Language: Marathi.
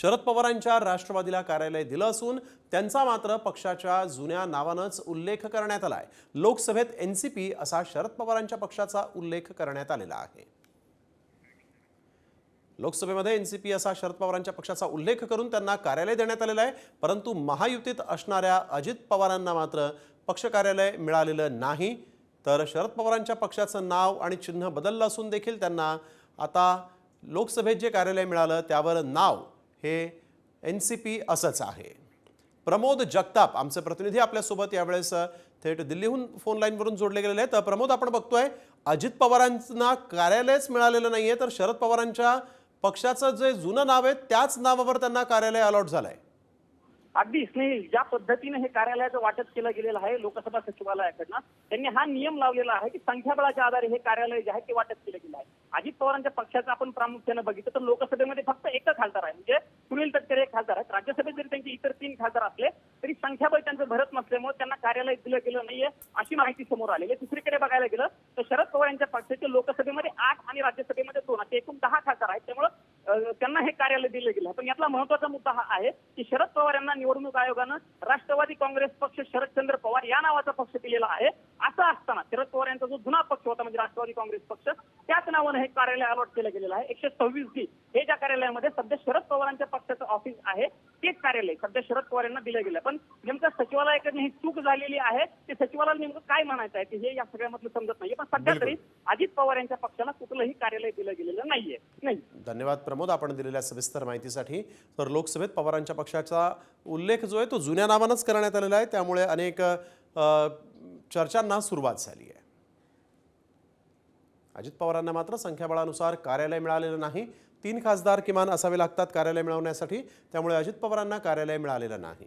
शरद पवारांच्या राष्ट्रवादीला कार्यालय दिलं असून त्यांचा मात्र पक्षाच्या जुन्या नावानंच उल्लेख करण्यात आलाय. लोकसभेत एन सी पी असा शरद पवारांच्या पक्षाचा उल्लेख करण्यात आलेला आहे. लोकसभेमध्ये एन सी पी असा शरद पवारांच्या पक्षाचा उल्लेख करून त्यांना कार्यालय देण्यात आलेलं आहे परंतु महायुतीत असणाऱ्या अजित पवारांना मात्र पक्ष कार्यालय मिळालेलं नाही. तर शरद पवारांच्या पक्षाचं नाव आणि चिन्ह बदललं असून देखील त्यांना आता लोकसभेत जे कार्यालय मिळालं त्यावर नाव हे एन सी पी असंच आहे. प्रमोद जगताप आमचे प्रतिनिधी आपल्यासोबत यावेळेस थेट दिल्लीहून फोन लाईनवरून जोडले गेलेले आहेत. प्रमोद आपण बघतोय अजित पवारांना कार्यालयच मिळालेलं नाहीये तर शरद पवारांच्या पक्षाचं जे जुनं नाव आहे त्याच नावावर त्यांना कार्यालय अलॉट झालंय. अगदी स्नेहिल ज्या पद्धतीने हे कार्यालयाचं वाटप केलं गेलेलं आहे लोकसभा सचिवालयाकडनं त्यांनी हा नियम लावलेला आहे की संख्याबळाच्या आधारे हे कार्यालय जे आहे ते वाटप केलं गेलं आहे. अजित पवारांच्या पक्षाचं आपण प्रामुख्यानं बघितलं तर लोकसभेमध्ये फक्त एकच खासदार आहे म्हणजे सुनील तटकरे एक खासदार आहेत राज्यसभेत जरी त्यांचे हजर असले तरी संख्याबळ त्यांचं भरत नसल्यामुळे त्यांना कार्यालय दिलं गेलं नाहीये अशी माहिती समोर आलेली आहे. दुसरीकडे बघायला गेलं तर शरद पवार यांच्या पक्षाचे लोकसभेमध्ये आठ आणि राज्यसभेमध्ये दोन असे एकूण दहा खासदार आहेत. त्यामुळे त्यांना हे कार्यालय दिलं गेलं पण यातला महत्त्वाचा मुद्दा हा आहे की शरद पवार यांना निवडणूक आयोगानं राष्ट्रवादी काँग्रेस पक्ष शरदचंद्र पवार या नावाचा पक्ष दिलेला आहे. असं असताना शरद पवार यांचा जो जुना पक्ष होता म्हणजे राष्ट्रवादी काँग्रेस पक्ष त्याच नावानं हे कार्यालय अलॉट केलं गेलेलं आहे. एकशे सव्वीस डी हे ज्या कार्यालयामध्ये सध्या शरद पवारांच्या पक्षाचं ऑफिस आहे. तेच कार्यालय सध्या शरद पवार यांना दिलं गेलं. पण नेमकं सचिवालयाकडनं ही चूक झालेली आहे ते सचिवालयाला नेमकं काय म्हणायचं आहे की हे या सगळ्यामधलं समजत नाहीये. पण सध्या तरी अजित पवार यांच्या पक्षाला कुठलंही कार्यालय दिलं गेलेलं नाहीये. नाही. धन्यवाद प्रमोद आपण दिलेल्या सविस्तर माहितीसाठी. तर लोकसभेत पवारांच्या पक्षाचा उल्लेख जो आहे तो जुन्या नावानंच करण्यात आलेला आहे. त्यामुळे अनेक चर्चांना सुरुवात झाली आहे. अजित पवारांना मात्र संख्याबळानुसार कार्यालय मिळालेलं नाही. तीन खासदार किमान असावे लागतात कार्यालय मिळवण्यासाठी. त्यामुळे अजित पवारांना कार्यालय मिळालेलं नाही.